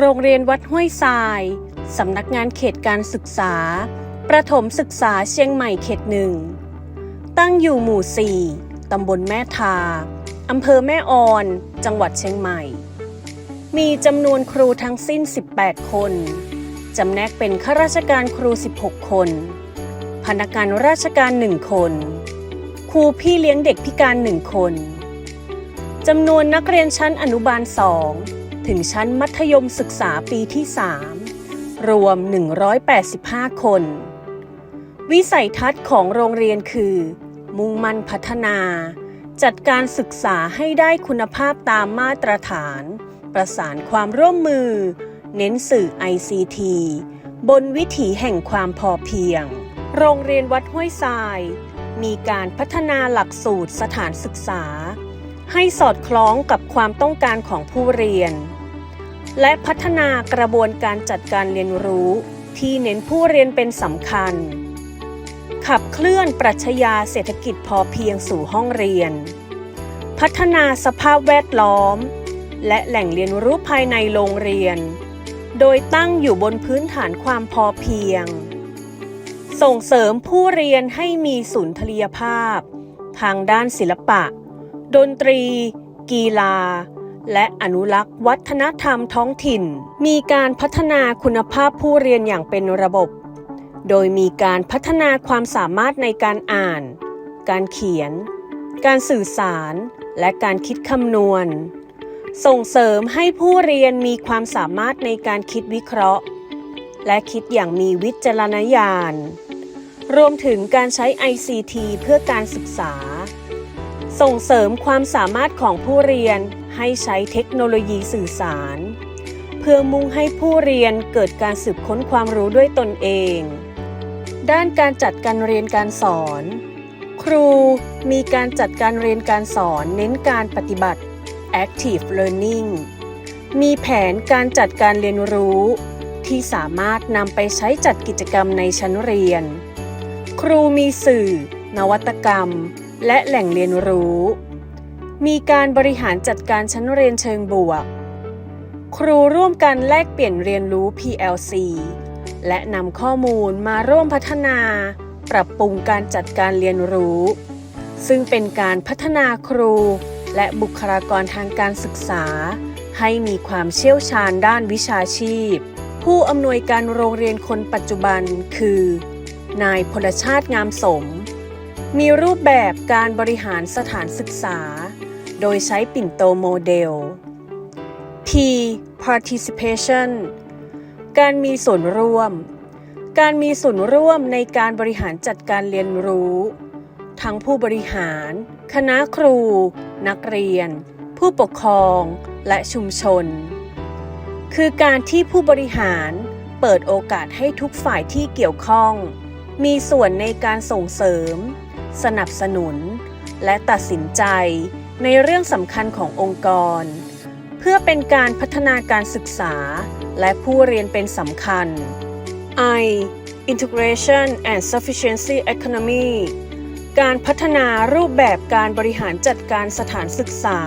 โรงเรียนวัดห้วยทราย สำนักงานเขตการศึกษา ประถมศึกษาเชียงใหม่เขตหนึ่ง ตั้งอยู่หมู่ 4 ตำบลแม่ทา อำเภอแม่ออน จังหวัดเชียงใหม่ มีจำนวนครูทั้งสิ้น 18 คน จำแนกเป็นข้าราชการครู 16 คน พนักงานราชการ 1 คน ครูพี่เลี้ยงเด็กพิการ 1 คนจำนวนนักเรียนชั้นอนุบาล 2 ถึงชั้นมัธยมศึกษาปีที่ 3 รวม 185 คน วิสัยทัศน์ของโรงเรียนคือ มุ่งมั่นพัฒนา จัดการศึกษาให้ได้คุณภาพตามมาตรฐาน ประสานความร่วมมือ เน้นสื่อ ICT บนวิถีแห่งความพอเพียง โรงเรียนวัดห้วยทราย มีการพัฒนาหลักสูตรสถานศึกษา ให้สอดคล้องกับความต้องการของผู้เรียน และพัฒนากระบวนการจัดการเรียนรู้ที่เน้นผู้เรียนเป็นสำคัญ ขับเคลื่อนปรัชญาเศรษฐกิจพอเพียงสู่ห้องเรียน พัฒนาสภาพแวดล้อม และแหล่งเรียนรู้ภายในโรงเรียน โดยตั้งอยู่บนพื้นฐานความพอเพียง ส่งเสริมผู้เรียนให้มีสุนทรียภาพ ทางด้านศิลปะ ดนตรี กีฬา และอนุรักษ์วัฒนธรรมท้องถิ่น มีการพัฒนาคุณภาพผู้เรียนอย่างเป็นระบบ โดยมีการพัฒนาความสามารถในการอ่าน การเขียน การสื่อสาร และการคิดคำนวณ ส่งเสริมให้ผู้เรียนมีความสามารถในการคิดวิเคราะห์ และคิดอย่างมีวิจารณญาณรวมถึงการใช้ ICT เพื่อการศึกษา ส่งเสริมความสามารถของผู้เรียนให้ใช้เทคโนโลยีสื่อสาร เพื่อมุ่งให้ผู้เรียนเกิดการสืบค้นความรู้ด้วยตนเอง ด้านการจัดการเรียนการสอน ครูมีการจัดการเรียนการสอนเน้นการปฏิบัติ active learning มีแผนการจัดการเรียนรู้ ที่สามารถนำไปใช้จัดกิจกรรมในชั้นเรียน ครูมีสื่อ นวัตกรรม และแหล่งเรียนรู้ มีการบริหารจัดการชั้นเรียนเชิงบวก ครูร่วมกันแลกเปลี่ยนเรียนรู้ PLC และนำข้อมูลมาร่วมพัฒนา ปรับปรุงการจัดการเรียนรู้ ซึ่งเป็นการพัฒนาครู และบุคลากรทางการศึกษา ให้มีความเชี่ยวชาญด้านวิชาชีพ ผู้อำนวยการโรงเรียนคนปัจจุบันคือ นายพลชาติงามสม มีรูปแบบการบริหารสถานศึกษา โดยใช้ปิ่นโตโมเดล P participation การมีส่วนร่วม การมีส่วนร่วมในการบริหารจัดการเรียนรู้ ทั้งผู้บริหาร คณะครู นักเรียน ผู้ปกครอง และชุมชน คือการที่ผู้บริหารเปิดโอกาสให้ทุกฝ่ายที่เกี่ยวข้อง มีส่วนในการส่งเสริม สนับสนุน และตัดสินใจในเรื่องสำคัญขององค์กร เพื่อเป็นการพัฒนาการศึกษาและผู้เรียนเป็นสำคัญ I Integration and Sufficiency Economy การพัฒนารูปแบบการบริหารจัดการสถานศึกษา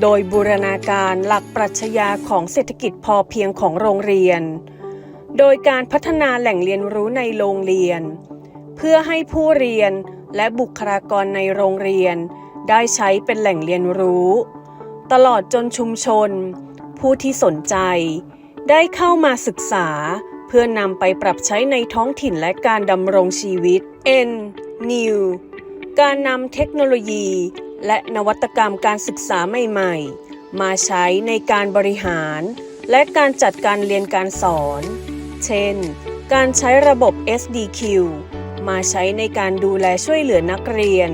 โดยบูรณาการหลักปรัชญาของเศรษฐกิจพอเพียงของโรงเรียน โดยการพัฒนาแหล่งเรียนรู้ในโรงเรียน เพื่อให้ผู้เรียน และบุคลากรในโรงเรียน ได้ใช้เป็นแหล่งเรียนรู้ ตลอดจนชุมชน ผู้ที่สนใจ ได้เข้ามาศึกษา เพื่อนำไปปรับใช้ในท้องถิ่นและการดำรงชีวิต N New การนำเทคโนโลยี และนวัตกรรมการศึกษาใหม่ ๆ มาใช้ในการบริหาร และการจัดการเรียนการสอน เช่น การใช้ระบบ SDQ มาใช้ในการดูแลช่วยเหลือนักเรียน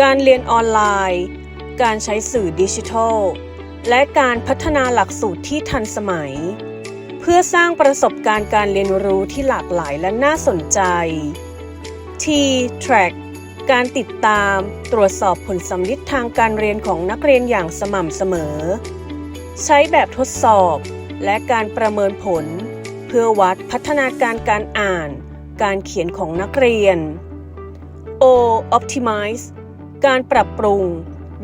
การเรียนออนไลน์ การใช้สื่อดิจิทัล และการพัฒนาหลักสูตรที่ทันสมัย เพื่อสร้างประสบการณ์การเรียนรู้ที่หลากหลายและน่าสนใจ T Track การติดตามตรวจสอบผลสำลิดทางการเรียนของนักเรียนอย่างสม่ำเสมอ ใช้แบบทดสอบและการประเมินผล เพื่อวัดพัฒนาการการอ่าน การเขียนของนักเรียน O Optimize การปรับปรุง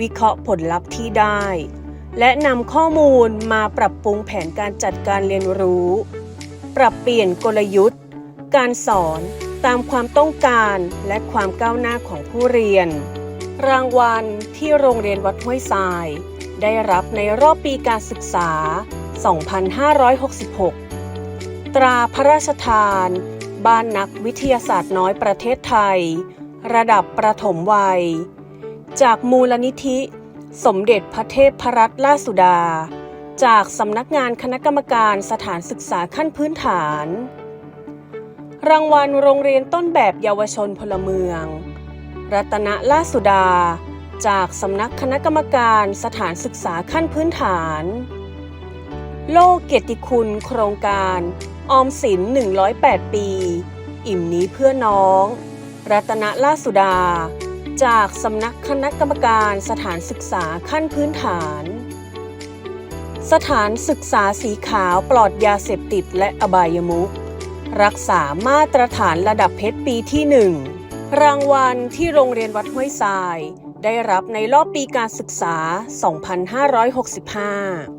วิเคราะห์ผลลัพธ์ที่ได้ และนำข้อมูลมาปรับปรุงแผนการจัดการเรียนรู้ ปรับเปลี่ยนกลยุทธ์ การสอนตามความต้องการและความก้าวหน้าของผู้เรียน รางวัลที่โรงเรียนวัดห้วยทราย ได้รับในรอบปีการศึกษา 2566 ตราพระราชทาน บ้านนักวิทยาศาสตร์น้อยประเทศไทย ระดับประถมวัย จากมูลนิธิ สมเด็จพระเทพรัตนราชสุดา จากสำนักงานคณะกรรมการสถานศึกษาขั้นพื้นฐาน รางวัลโรงเรียนต้นแบบเยาวชนพลเมือง รัตนราชสุดา จากสำนักคณะกรรมการสถานศึกษาขั้นพื้นฐาน โลกเกียรติคุณโครงการ ออมสิน 108 ปี อิ่มนี้เพื่อน้อง รัตนราสุดา จากสำนักคณะกรรมการสถานศึกษาขั้นพื้นฐาน สถานศึกษาสีขาวปลอดยาเสพติดและอบายมุขรักษามาตรฐานระดับเพชรปีที่หนึ่งรางวัลที่โรงเรียนวัดห้วยทราย ได้รับในรอบปีการศึกษา 2565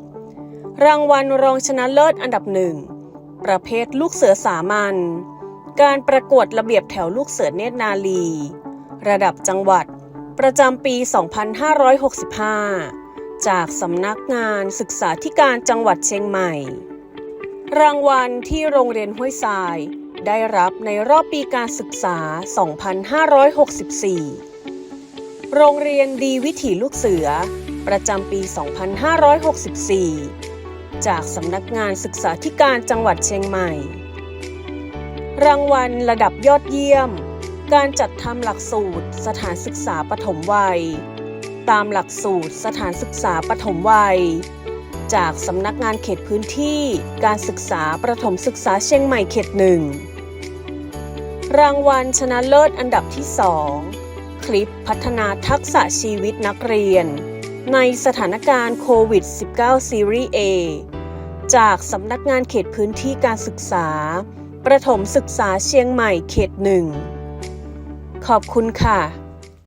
รางวัลรองชนะเลิศอันดับหนึ่ง ประเภทลูกเสือสามัญ การประกวดระเบียบแถวลูกเสือเนตรนาลี ระดับจังหวัด ประจำปี 2565 จากสำนักงานศึกษาธิการจังหวัดเชียงใหม่ รางวัลที่โรงเรียนห้วยทราย ได้รับในรอบปีการศึกษา 2564 โรงเรียนดีวิถีลูกเสือ ประจำปี 2564 จากสำนักงานศึกษาธิการจังหวัดเชียงใหม่ รางวัลระดับยอดเยี่ยม การจัดทำหลักสูตรสถานศึกษาปฐมวัย ตามหลักสูตรสถานศึกษาปฐมวัย จากสำนักงานเขตพื้นที่การศึกษาประถมศึกษาเชียงใหม่เขตหนึ่ง รางวัลชนะเลิศอันดับที่2คลิปพัฒนาทักษะชีวิตนักเรียนในสถานการณ์โควิด -19 ซีรีส์ A จากสำนักงานเขตพื้นที่การศึกษา ประถมศึกษาเชียงใหม่เขตหนึ่ง ขอบคุณค่ะ